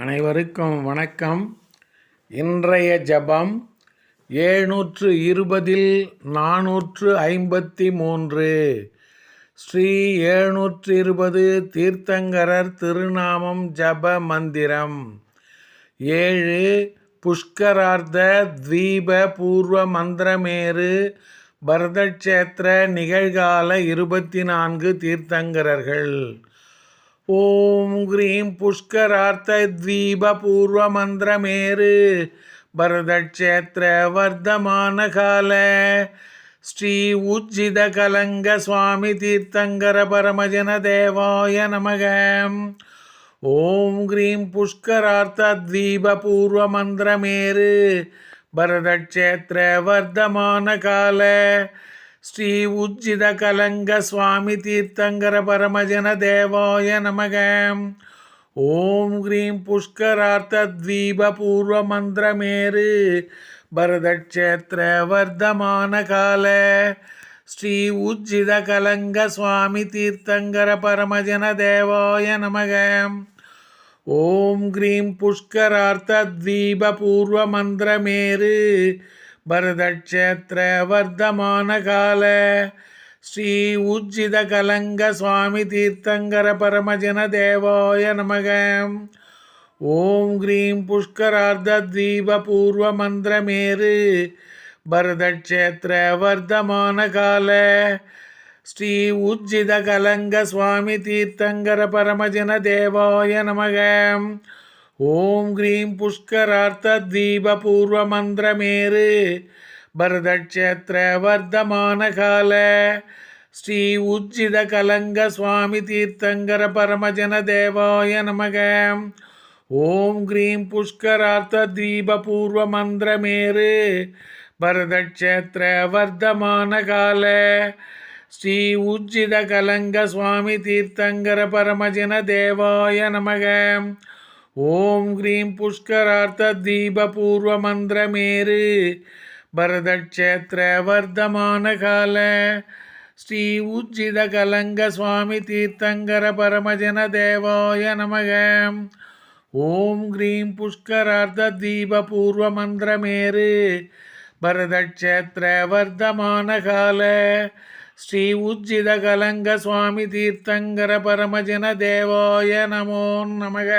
அனைவருக்கும் வணக்கம். இன்றைய ஜபம் ஏழ்நூற்று இருபதில் நானூற்று ஐம்பத்தி மூன்று ஸ்ரீ ஏழ்நூற்று இருபது தீர்த்தங்கரர் திருநாமம் ஜப மந்திரம். ஏழு புஷ்கரார்த்த தீப பூர்வ மந்திரமேறு பரதக்ஷேத்திர நிகழ்கால இருபத்தி நான்கு தீர்த்தங்கரர்கள். ஓம் கிரீம் புஷ்கரார்த்த தீப கால ஸ்ரீ உஜ்ஜித கலங்க சுவாமி தீர்த்தங்கர பரமஜன தேவாய நமக. ஓம் கிரீம் புஷ்கரார்த்த தீப பூர்வ மந்திரமேரு பரதக்ஷேத்திர வர்த்தமான கால ஸ்ரீ உஜ்ஜித கலங்க சுவாமி தீர்த்தங்கர பரமஜன தேவாய நமக. ஓம் கிரீம் புஷ்கரார்த்த தீப பூர்வ மந்திரமேரு பரதக்ஷேத்திர வர்த்தமான கால. ஸ்ரீ உஜ்ஜித கலங்க சுவாமி தீர்த்தங்கர பரமஜன தேவாய நமக. ஓம் கிரீம் புஷ்கரார்த்த தீப பூர்வ மந்திரமேரு பரதக்ஷேத்திர வர்த்தமான கால ஸ்ரீ உஜ்ஜித கலங்க சுவாமி தீர்த்தங்கர பரமஜன தேவாய நமக. ஓம் கிரீம் புஷ்கரார்த்த தீப பூர்வ மந்திரமேரு பரதக்ஷேத்திர வர்த்தமான கால ஸ்ரீ உஜ்ஜித கலங்க சுவாமி தீர்த்தங்கர பரமஜன தேவாய நமக. ஓம் கிரீம் புஷ்கரார்த்த தீப பூர்வ மந்திரமேரு பரதக்ஷேத்திர வர்த்தமான கால ஸ்ரீ உஜ்ஜித கலங்க சுவாமி தீர்த்தங்கர பரமஜன தேவாய நமக. ஓம் கிரீம் புஷ்கரார்த்த தீப பூர்வ மந்திரமேரு பரதக்ஷேத்திர வர்த்தமான கால ஸ்ரீ உஜ்ஜித கலங்க சுவாமி தீர்த்தங்கர பரமஜன தேவாய நமக. ஓம் கிரீம் புஷ்கரார்த்த தீப பூர்வ மந்திரமேரு பரதக்ஷேத்திர வர்த்தமான கால. ஸ்ரீ உஜ்ஜித கலங்க சுவாமி தீர்த்தங்கர பரமஜன தேவாய நமக. ஓம் கிரீம் புஷ்கரார்த்த தீப பூர்வ மந்திரமேரு பரதக்ஷேத்திர வர்த்தமான கால. ஸ்ரீ உஜ்ஜித கலங்க சுவாமி தீர்த்தங்கர பரமஜன தேவாய நமோ நமக.